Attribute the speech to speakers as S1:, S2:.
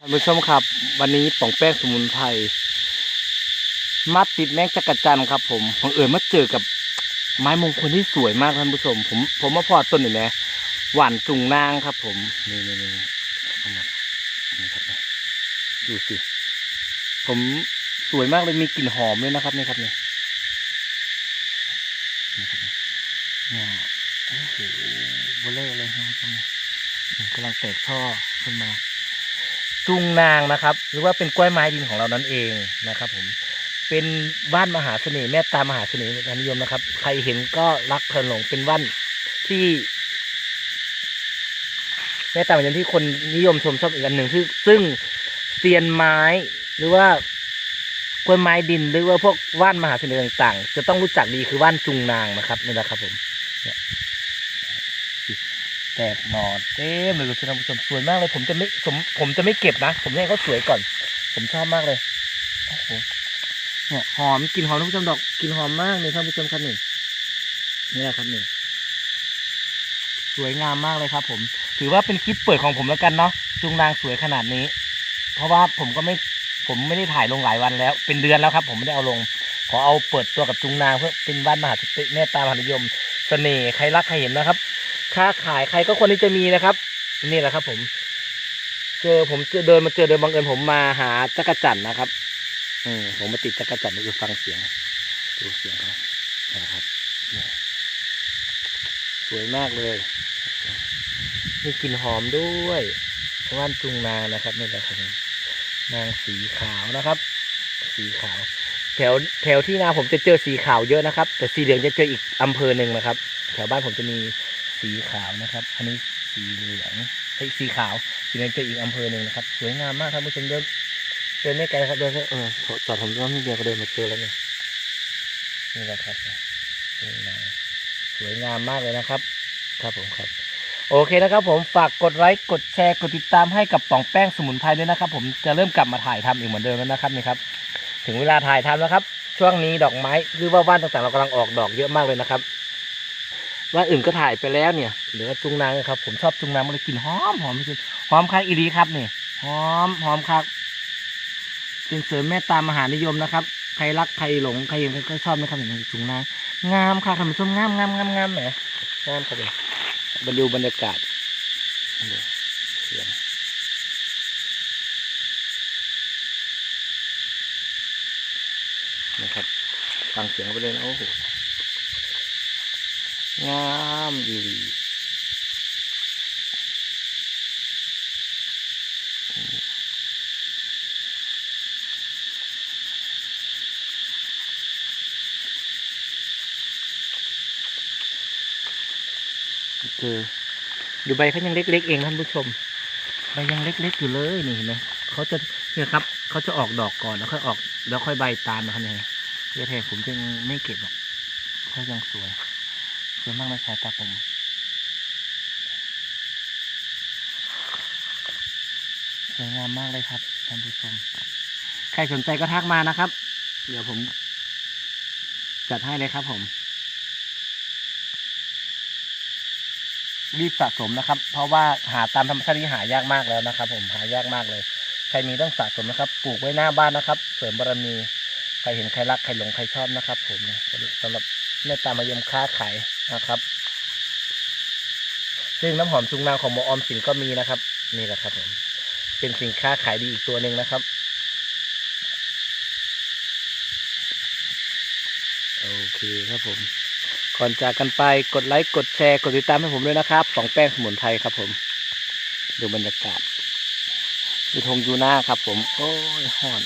S1: ท่านผู้ชมครับ วันนี้ป่องแป้งสมุนไพรมาติดแมงจักรจันครับ ผมบังเอิญมาเจอกับไม้มงคลที่สวยมากท่านผู้ชม ผมผมมาพอต้นนี่แหละหวานจุงนางครับ ผมนี่นี่นี่อามานี่ครับดูสิผมสวยมากเลยมีกลิ่นหอมเลยนะครับนี่ครับนี่นี่ครับนี่เนี่ยโอ้โหเบลเลอร์เลยนะครับนี่กำลังแตกช่อขึ้นมา จุงนางนะครับ หรือว่าเป็นกล้วยไม้ดินของเรานั่นเองนะครับ ผมเป็นว่านมหาเสน่ห์แม่ตามหาเสน่ห์นิยมนะครับ ใครเห็นก็รักเพลินหลงเป็นว่านที่แม่ตามหานิยมที่คนนิยมชมชอบอีกอันหนึ่งซึ่งซึ่งเซียนไม้หรือว่ากล้วยไม้ดินหรือว่าพวกว่านมหาเสน่ห์ต่าง ๆ จะต้องรู้จักดีคือว่านจุงนางนะครับนี่นะครับผมเนี่ย แตกหนอเต็มเลยคุณผู้ชมสวยมากเลย ผมจะไม่ผมผมจะไม่เก็บนะ ผมให้เขาสวยก่อน ผมชอบมากเลยโอ้โหเนี่ยหอมกลิ่นหอมท่านผู้ชมดอกกลิ่นหอมมากเลยท่านผู้ชมครับนี่นี่แหละครับนี่สวยงามมากเลยครับ ผม ถือว่าเป็นคลิปเปิดของผมแล้วกันเนาะจุงนางสวยขนาดนี้ เพราะว่าผมก็ไม่ผมไม่ได้ถ่ายลงหลายวันแล้ว เป็นเดือนแล้วครับ ผมไม่ได้เอาลง ขอเอาเปิดตัวกับจุงนางเพื่อเป็นบ้านมหาสติเมตตามหานิยม เสน่ห์ใครรักใครเห็นนะครับ ค้าขายใครก็ควรที่จะมีนะครับ นี่แหละครับ ผม เจอผมเจอเดินมาเจอโดยบังเอิญผมมาหาจักรจันนะครับ อืมผมมาติดจักรจันทร์นี่คือฟังเสียงดูเสียงเขานะครับสวยมากเลยมีกลิ่นหอมด้วยว่านจุงนางนะครับนี่แหละครับนางสีขาวนะครับ สีขาว แถวแถวที่นาผมจะเจอสีขาวเยอะนะครับ แต่สีเหลืองจะเจออีกอำเภอหนึ่งนะครับ แถวบ้านผมจะมี สีขาวนะครับ อันนี้สีเหลืองเฮ้สีขาวสีเหลืองจะอีกอำเภอหนึ่งนะครับ สวยงามมากครับผู้ชมเดินเดินไม่ไกลครับเดินแค่เออจอดผมว่าไม่เดียวก็เดินมาเจอแล้วเนี่ยนี่แหละครับสวยงามสวยงามมากเลยนะครับ ครับผมครับ โอเคนะครับ ผมฝากกดไลค์กดแชร์กดติดตามให้กับป่องแป้งสมุนไพรด้วยนะครับ ผมจะเริ่มกลับมาถ่ายทำอีกเหมือนเดิมแล้วนะครับนี่ครับ ถึงเวลาถ่ายทำแล้วครับ ช่วงนี้ดอกไม้หรือว่าว่านต่างๆเรากำลังออกดอกเยอะมากเลยนะครับ ว่าอื่นก็ถ่ายไปแล้วเนี่ยเหลือจุงนางครับ ผมชอบจุงนางมันเลยกลิ่นหอมหอมที่สุดหอมคักอีดีครับนี่หอมหอมคักเป็นเสริมเมตตามมหานิยมนะครับ ใครรักใครหลงใครเห็นก็ชอบนะครับอย่างจุงนางงามค่ะท่านผู้ชมงามงามงามงามแหมงามครับเลยมาดูบรรยากาศเสียงนะครับฟังเสียงไปเลยนะโอ้โห งามดีเจอดูใบเขายังเล็ก ๆ เองท่านผู้ชม ใบยังเล็ก ๆ อยู่เลยนี่เห็นไหมเขาจะเนี่ยครับเขาจะออกดอกก่อนแล้วค่อยออก แล้วค่อยใบตามนะครับเนี่ยเพื่อแทนผมจึงไม่เก็บหรอกเขายังสวย วยมากในสายตาผมสวยงามมากเลยครับท่านผู้ชม ใครสนใจก็ทักมานะครับ เดี๋ยวผม จัดให้เลยครับผม รีบสะสมนะครับ เพราะว่าหาตามธรรมชาตินี่หายากมากแล้วนะครับ ผมหายากมากเลย ใครมีต้องสะสมนะครับ ปลูกไว้หน้าบ้านนะครับ เสริมบารมีใครเห็นใครรักใครหลงใครชอบนะครับ ผมสำหรับ เมตตามายมค้าขายนะครับ ซึ่งน้ำหอมจุงนางของหมออมสินก็มีนะครับ นี่แหละครับผมเป็นสินค้าขายดีอีกตัวหนึ่งนะครับ โอเคครับผม ก่อนจากกันไปกดไลค์กดแชร์กดติดตามให้ผมด้วยนะครับสองแป้งสมุนไพรครับผม ดูบรรยากาศดูทงยูน้าครับผม โอ้ยห่อน